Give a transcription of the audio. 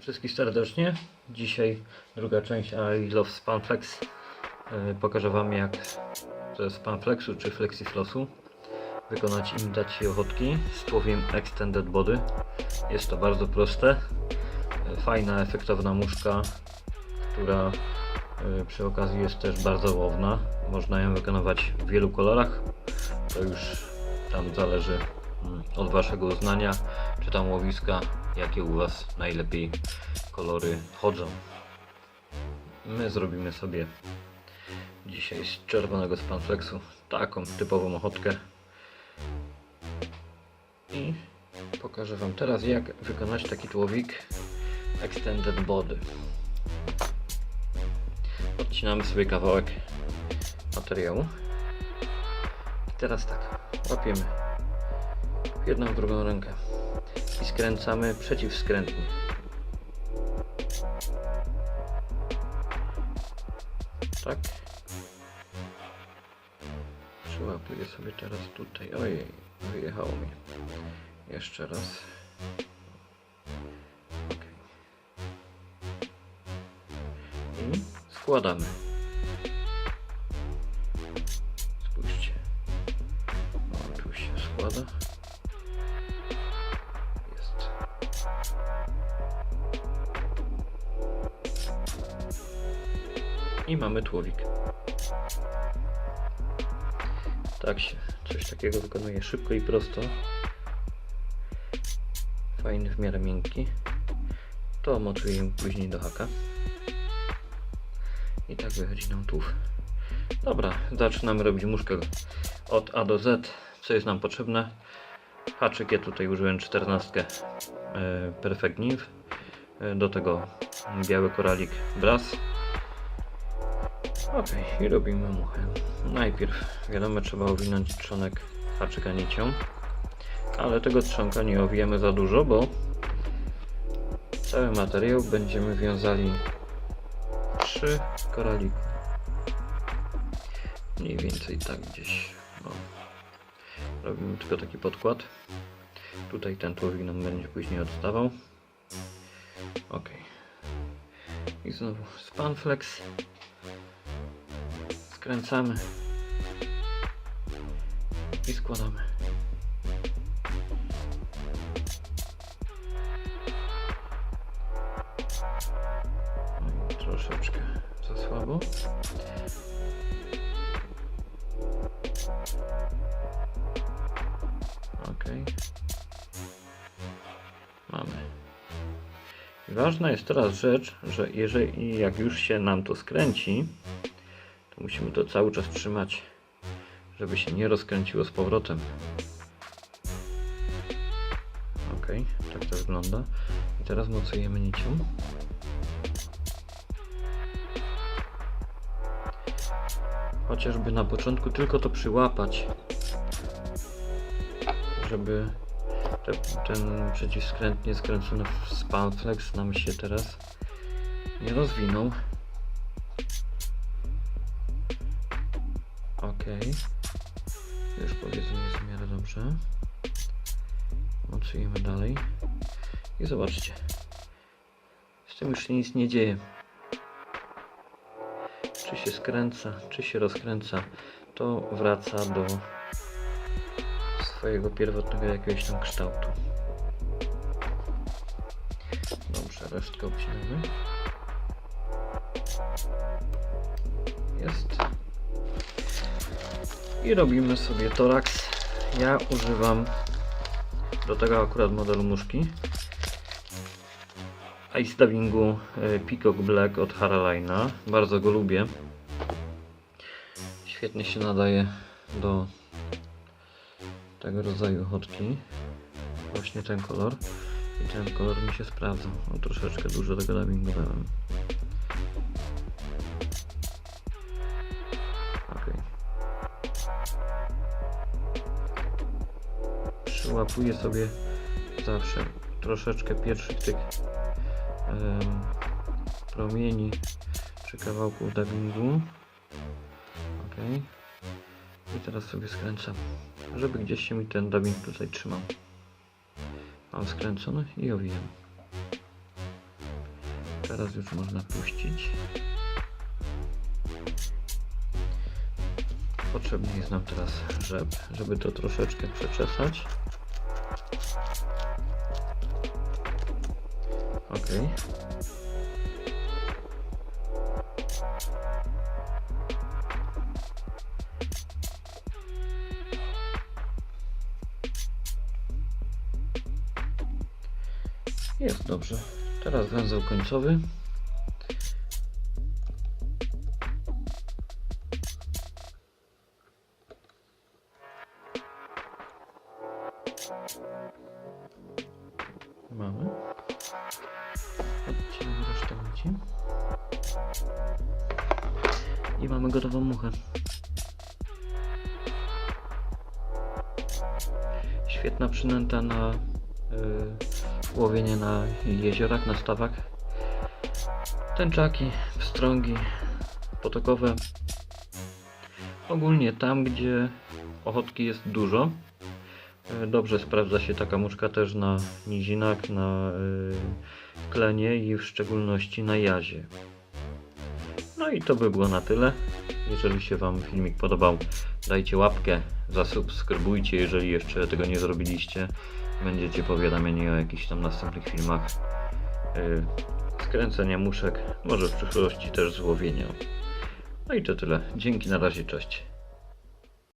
Wszystkich serdecznie. Dzisiaj druga część I Love Spanflex. E, Pokażę Wam jak ze Spanflexu czy Flexiflossu wykonać imitację ochotki z tłowiem Extended Body. Jest to bardzo proste. E, Fajna, efektowna muszka, która przy okazji jest też bardzo łowna. Można ją wykonywać w wielu kolorach. To już tam zależy mm, od Waszego uznania, czy tam łowiska, jakie u Was najlepiej kolory chodzą. My zrobimy sobie dzisiaj z czerwonego spanflexu taką typową ochotkę i pokażę Wam teraz jak wykonać taki tłowik Extended Body. Odcinamy sobie kawałek materiału i teraz tak, łapiemy w jedną w drugą rękę i skręcamy przeciwskrętnie. Tak. Przyłapuję sobie teraz tutaj. Ojej, wyjechało mi. Jeszcze raz. Składamy. Spójrzcie. O, tu się składa. Jest. I mamy tłowik. Tak się coś takiego wykonuje szybko i prosto. Fajny w miarę miękki. To mocujemy później do haka. I tak wychodzi nam tłów. Dobra, zaczynamy robić muszkę od A do Z. Co jest nam potrzebne? Haczyk, ja tutaj użyłem 14 e, Perfect Nymph. E, Do tego biały koralik Brass. Ok, i robimy muchę. Najpierw, wiadomo, trzeba owinąć trzonek haczyka nicią. Ale tego trzonka nie owijamy za dużo, bo cały materiał będziemy wiązali przy koraliku. Mniej więcej tak gdzieś. O. Robimy tylko taki podkład. Tutaj ten tłowik nam będzie później odstawał. Ok. I znowu Spanflex. Skręcamy. I składamy. Za słabo. Ok. Mamy. Ważna jest teraz rzecz, że jeżeli jak już się nam to skręci, to musimy to cały czas trzymać, żeby się nie rozkręciło z powrotem. Ok, tak to wygląda. I teraz mocujemy nicią. Chociażby na początku tylko to przyłapać, żeby te, ten przeciwskrętnie skręcony w spanflex nam się teraz nie rozwinął. Ok. Już powiedzmy jest w miarę dobrze. Mocujemy dalej. I zobaczcie. Z tym już się nic nie dzieje. Czy się skręca, czy się rozkręca, to wraca do swojego pierwotnego jakiegoś tam kształtu. Dobrze, resztkę obcinamy. Jest. I robimy sobie toraks. Ja używam do tego akurat modelu muszki Ice Divingu e, Peacock Black od Haralina. Bardzo go lubię. Świetnie się nadaje do tego rodzaju chodki. Właśnie ten kolor. I ten kolor mi się sprawdza. Troszeczkę dużo tego dubbingu dałem. Ok. Przyłapuję sobie zawsze troszeczkę pierwszych tych promieni czy kawałków dubbingu Okej. I teraz sobie skręcam, żeby gdzieś się mi ten dubbing tutaj trzymał. Mam skręcony i owijam. Teraz już można puścić. Potrzebny jest nam teraz rzep, żeby to troszeczkę przeczesać. Ok. Jest dobrze. Teraz węzeł końcowy. Mamy. I mamy gotową muchę. Świetna przynęta na y, łowienie na jeziorach, na stawach. Tęczaki, pstrągi, potokowe. Ogólnie tam, gdzie ochotki jest dużo, Dobrze sprawdza się taka muszka też na nizinach, na y, klenie i w szczególności na jazie. No i to by było na tyle. Jeżeli się Wam filmik podobał, dajcie łapkę, zasubskrybujcie, jeżeli jeszcze tego nie zrobiliście. Będziecie powiadamiani o jakichś tam następnych filmach y, skręcenia muszek, może w przyszłości też złowienia. No i to tyle. Dzięki, na razie, cześć.